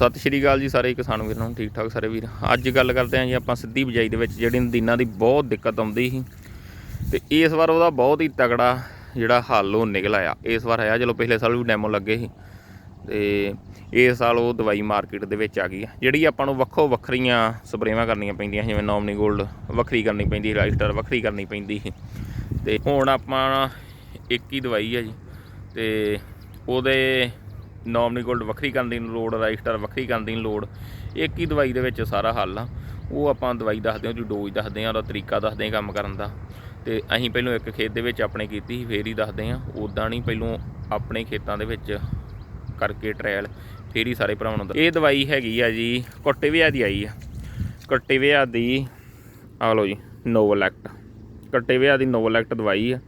ਸਤਿ ਸ਼੍ਰੀ ਅਕਾਲ ਜੀ ਸਾਰੇ ਕਿਸਾਨ ਵੀਰਾਂ ਨੂੰ ਠੀਕ ਠਾਕ ਸਾਰੇ ਵੀਰ। ਅੱਜ ਗੱਲ ਕਰਦੇ ਹਾਂ ਜੀ ਆਪਾਂ ਸਿੱਧੀ ਬਿਜਾਈ ਦੇ ਵਿੱਚ ਜਿਹੜੀ ਨਦੀਨਾਂ ਦੀ ਬਹੁਤ ਦਿੱਕਤ ਆਉਂਦੀ ਸੀ। ਤੇ ਇਸ ਵਾਰ ਉਹਦਾ ਬਹੁਤ ਹੀ ਤਗੜਾ ਜਿਹੜਾ ਹੱਲ ਉਹ ਨਿਕਲ ਆਇਆ। ਇਸ ਵਾਰ ਆਇਆ, ਚਲੋ ਪਿਛਲੇ ਸਾਲ ਵੀ ਡੈਮੋ ਲੱਗੇ ਸੀ। ਤੇ ਇਸ ਸਾਲ ਉਹ ਦਵਾਈ ਮਾਰਕੀਟ ਦੇ ਵਿੱਚ ਆ ਗਈ ਆ। ਜਿਹੜੀ ਆਪਾਂ ਨੂੰ ਵੱਖੋ ਵੱਖਰੀਆਂ ਸਪਰੇਵਾਂ ਕਰਨੀਆਂ ਪੈਂਦੀਆਂ, ਜਿਵੇਂ ਨੋਮਨੀ ਗੋਲਡ ਵੱਖਰੀ ਕਰਨੀ ਪੈਂਦੀ, ਰਾਈਸਟਰ ਵੱਖਰੀ ਕਰਨੀ ਪੈਂਦੀ ਸੀ। ਤੇ ਹੁਣ ਆਪਾਂ ਇੱਕ ਹੀ ਦਵਾਈ ਹੈ ਜੀ। ਤੇ ਉਹਦੇ ਨੋਮਨੀ ਗੋਲਡ ਵੱਖਰੀ ਕਰਨ ਦੀ ਲੋੜ ਰਾਈਸਟਰ ਵੱਖਰੀ ਕਰਨ ਦੀ ਲੋੜ, ਇੱਕ ਹੀ ਦਵਾਈ ਦੇ ਵਿੱਚ ਸਾਰਾ ਹੱਲ ਆ। ਉਹ ਆਪਾਂ ਦਵਾਈ ਦੱਸਦੇ ਹਾਂ ਜੀ ਡੋਜ਼ ਦੱਸਦੇ ਹਾਂ, ਉਹਦਾ ਤਰੀਕਾ ਦੱਸਦੇ ਹਾਂ ਕੰਮ ਕਰਨ ਦਾ। ਤੇ ਅਸੀਂ ਪਹਿਲਾਂ ਇੱਕ ਖੇਤ ਦੇ ਵਿੱਚ ਆਪਣੇ ਕੀਤੀ ਸੀ, ਫੇਰ ਹੀ ਦੱਸਦੇ ਹਾਂ। ਉਦਾਂ ਨਹੀਂ ਪਹਿਲਾਂ ਆਪਣੇ ਖੇਤਾਂ ਦੇ ਵਿੱਚ ਕਰਕੇ ਟ੍ਰਾਇਲ ਫੇਰ ਹੀ ਸਾਰੇ ਭਰਾਵਾਂ ਨੂੰ ਇਹ ਦਵਾਈ ਹੈਗੀ ਆ ਜੀ, ਕੋਟੇਵਿਆ ਦੀ ਆਈ ਆ। ਕੋਟੇਵਿਆ ਦੀ ਆ ਲਓ ਜੀ ਨੋਵਲੈਕਟ ਕੋਟੇਵਿਆ ਦੀ ਨੋਵਲੈਕਟ ਦਵਾਈ ਆ।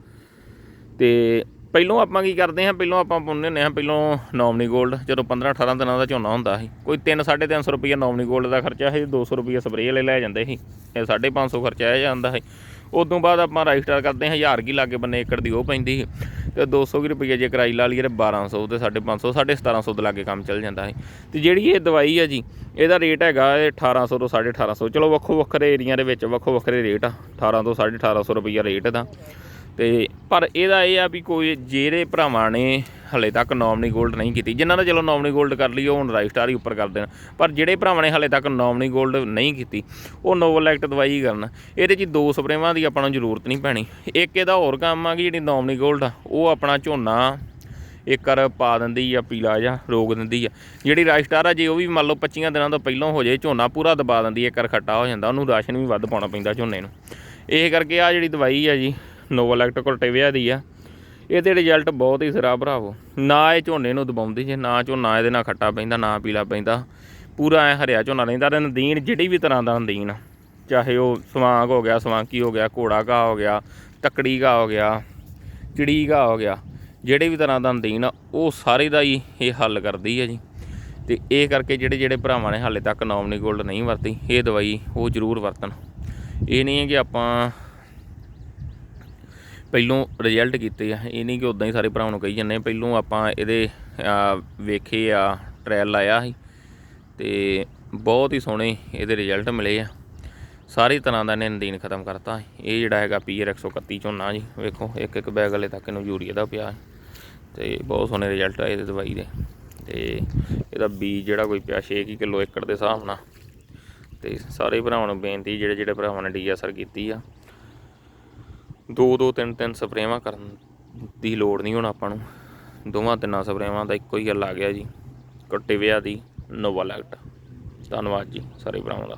ਤੇ ਪਹਿਲੋਂ ਆਪਾਂ ਕੀ ਕਰਦੇ ਹਾਂ, ਪਹਿਲੋਂ ਆਪਾਂ ਪਾਉਂਦੇ ਹੁੰਦੇ ਹਾਂ, ਪਹਿਲੋਂ ਨੋਮਨੀ ਗੋਲਡ ਜਦੋਂ 15 18 ਦਿਨਾਂ ਦਾ ਝੋਨਾ ਹੁੰਦਾ ਸੀ, ਕੋਈ 3 350 ਰੁਪਏ ਨੋਮਨੀ ਗੋਲਡ ਦਾ ਖਰਚਾ ਸੀ 200 ਰੁਪਏ ਸਪਰੇਅ ਵਾਲੇ ਲੈ ਜਾਂਦੇ ਸੀ, ਇਹ 550 ਖਰਚਾ ਆ ਜਾਂਦਾ ਸੀ। ਉਦੋਂ ਬਾਅਦ ਆਪਾਂ ਰਜਿਸਟਰ ਕਰਦੇ ਹਾਂ 1000 ਕੀ ਲਾਗੇ ਬੰਨੇ ਏਕੜ ਦੀ ਉਹ ਪੈਂਦੀ ਸੀ, ਤੇ 200 ਕੁ ਰੁਪਏ ਜੇ ਕਰਾਈ ਲਾ ਲਈਏ ਤੇ 1200 ਤੇ 550 1700 ਦੇ ਲਾਗੇ ਕੰਮ ਚੱਲ ਜਾਂਦਾ ਸੀ। ਤੇ ਜਿਹੜੀ ਇਹ ਦਵਾਈ ਆ ਜੀ, ਇਹਦਾ ਰੇਟ ਹੈਗਾ ਇਹ 1800 ਤੋਂ 1850 ਚਲੋ ਵੱਖੋ ਵੱਖਰੇ ਏਰੀਆ ਦੇ ਵਿੱਚ ਵੱਖੋ ਵੱਖਰੇ ਰੇਟ ਆ 18 ਤੋਂ 1850 ਰੁਪਈਆ ਰੇਟ ਦਾ। ਤੇ ਪਰ ਇਹਦਾ ਇਹ ਆ ਵੀ ਕੋਈ ਜਿਹੜੇ ਭਰਾਵਾਂ ਨੇ ਹਲੇ ਤੱਕ ਨੋਮਨੀ ਗੋਲਡ ਨਹੀਂ ਕੀਤੀ। ਜਿਨ੍ਹਾਂ ਨੇ ਚਲੋ ਨੋਮਨੀ ਗੋਲਡ ਕਰ ਲਈ, ਉਹ ਹੁਣ ਰਾਈ ਸਟਾਰ ਹੀ ਉੱਪਰ ਕਰ ਦੇਣ। ਪਰ ਜਿਹੜੇ ਭਰਾਵਾਂ ਨੇ ਹਲੇ ਤੱਕ ਨੋਮਨੀ ਗੋਲਡ ਨਹੀਂ ਕੀਤੀ, ਉਹ ਨੋਵਲ ਐਕਟ ਦਵਾਈ ਕਰਨ। ਇਹਦੇ 'ਚ ਦੋ ਸਪਰੇਵਾਂ ਦੀ ਆਪਾਂ ਨੂੰ ਜ਼ਰੂਰਤ ਨਹੀਂ ਪੈਣੀ। ਇੱਕ ਇਹਦਾ ਹੋਰ ਕੰਮ ਆ ਕਿ ਜਿਹੜੀ ਨੋਮਨੀ ਗੋਲਡ ਆ, ਉਹ ਆਪਣਾ ਝੋਨਾ ਇੱਕ ਕਰ ਪਾ ਦਿੰਦੀ ਆ, ਪੀਲਾ ਜਾਂ ਰੋਗ ਦਿੰਦੀ ਆ। ਜਿਹੜੀ ਰਾਸ਼ਟਾਰ ਆ, ਜੇ ਉਹ ਵੀ ਮੰਨ ਲਓ 25 ਦਿਨਾਂ ਤੋਂ ਪਹਿਲਾਂ ਹੋ ਜੇ ਝੋਨਾ ਪੂਰਾ ਦਬਾ ਦਿੰਦੀ ਆ ਕਰ ਖੱਟਾ ਹੋ ਜਾਂਦਾ, ਉਹਨੂੰ ਰਾਸ਼ਨ ਵੀ ਵੱਧ ਪਾਉਣਾ ਪੈਂਦਾ ਝੋਨੇ ਨੂੰ। ਇਹ ਕਰਕੇ ਆ ਜਿਹੜੀ ਦਵਾਈ ਆ ਜੀ ਨੋਵਲੈਕਟ ਕੋਲਟੇਵਿਆ ਦੀ ਆ। ਇਹਦੇ ਰਿਜ਼ਲਟ ਬਹੁਤ ਹੀ ਸਿਰਾ ਭਰਾਵੋ। ਨਾ ਇਹ ਝੋਨੇ ਨੂੰ ਦਬਾਉਂਦੀ ਜੇ ਨਾ ਝੋਨਾ ਇਹਦੇ ਨਾਲ ਖੱਟਾ ਪੈਂਦਾ ਨਾ ਪੀਲਾ ਪੈਂਦਾ। ਪੂਰਾ ਐ ਹਰਿਆ ਝੋਨਾ ਰਹਿੰਦਾ ਤੇ ਨਦੀਨ ਜਿਹੜੀ ਵੀ ਤਰ੍ਹਾਂ ਦਾ ਨਦੀਨ ਆ, ਚਾਹੇ ਉਹ ਸਵਾਂਗ ਹੋ ਗਿਆ ਸਵਾਂਕੀ ਹੋ ਗਿਆ ਘੋੜਾ ਘਾਹ ਹੋ ਗਿਆ ਤਕੜੀ ਘਾਹ ਹੋ ਗਿਆ ਚਿੜੀ ਘਾਹ ਹੋ ਗਿਆ ਜਿਹੜੇ ਵੀ ਤਰ੍ਹਾਂ ਦਾ ਨਦੀਨ ਆ ਉਹ ਸਾਰੇ ਦਾ ਹੀ ਇਹ ਹੱਲ ਕਰਦੀ ਹੈ ਜੀ। ਤੇ ਇਹ ਕਰਕੇ ਜਿਹੜੇ ਜਿਹੜੇ ਭਰਾਵਾਂ ਨੇ ਹਾਲੇ ਤੱਕ ਨੋਮਨੀ ਗੋਲਡ ਨਹੀਂ ਵਰਤੀ ਇਹ ਦਵਾਈ ਉਹ ਜ਼ਰੂਰ ਵਰਤਣ। ਇਹ ਨਹੀਂ ਹੈ ਕਿ ਆਪਾਂ ਪਹਿਲੋਂ ਰਿਜ਼ਲਟ ਕੀਤੇ ਆ, ਇਹ ਨਹੀਂ ਕਿ ਉਦਾਂ ਹੀ ਸਾਰੇ ਭਰਾਵਾਂ ਨੂੰ ਕਹੀ ਜਾਂਦੇ ਪਹਿਲੋਂ ਆਪਾਂ ਇਹਦੇ ਵੇਖੇ ਆ ਟ੍ਰਾਇਲ ਲਾਇਆ ਸੀ ਤੇ ਬਹੁਤ ਹੀ ਸੋਹਣੇ ਇਹਦੇ ਰਿਜ਼ਲਟ ਮਿਲੇ ਆ। ਸਾਰੀ ਤਰ੍ਹਾਂ ਦਾ ਇਹਨੇ ਨਦੀਨ ਖਤਮ ਕਰਤਾ ਇਹ ਜਿਹੜਾ ਹੈਗਾ ਪੀਆਰ 131 ਝੋਨਾ ਜੀ, ਵੇਖੋ, ਇੱਕ ਇੱਕ ਬੈਗ ਵਾਲੇ ਤੱਕ ਇਹਨੂੰ ਯੂਰੀਆ ਦਾ ਪਿਆ ਤੇ ਬਹੁਤ ਸੋਹਣੇ ਰਿਜ਼ਲਟ ਆਏ ਇਹਦੇ ਦਵਾਈ ਦੇ। ਤੇ ਇਹਦਾ ਬੀਜ ਜਿਹੜਾ ਕੋਈ ਪਿਆ 6 ਕਿਲੋ ਏਕੜ ਦੇ ਹਿਸਾਬ ਨਾਲ। ਤੇ ਸਾਰੇ ਭਰਾਵਾਂ ਨੂੰ ਬੇਨਤੀ ਜਿਹੜੇ ਜਿਹੜੇ ਭਰਾਵਾਂ ਨੇ ਡੀਐਸਆਰ ਕੀਤੀ ਆ ਦੋ ਦੋ, ਤਿੰਨ ਤਿੰਨ ਸਪਰੇਵਾਂ ਕਰਨ ਦੀ ਲੋੜ ਨਹੀਂ ਹੁਣ ਆਪਾਂ ਨੂੰ। ਦੋਵਾਂ ਤਿੰਨਾਂ ਸਪਰੇਵਾਂ ਦਾ ਇੱਕੋ ਹੀ ਹੱਲ ਆ ਗਿਆ ਜੀ। ਕਟਿਵਿਆ ਦੀ ਨੋਵਾ ਲੈਕਟ ਧੰਨਵਾਦ ਜੀ ਸਾਰੇ ਭਰਾਵਾਂ ਦਾ।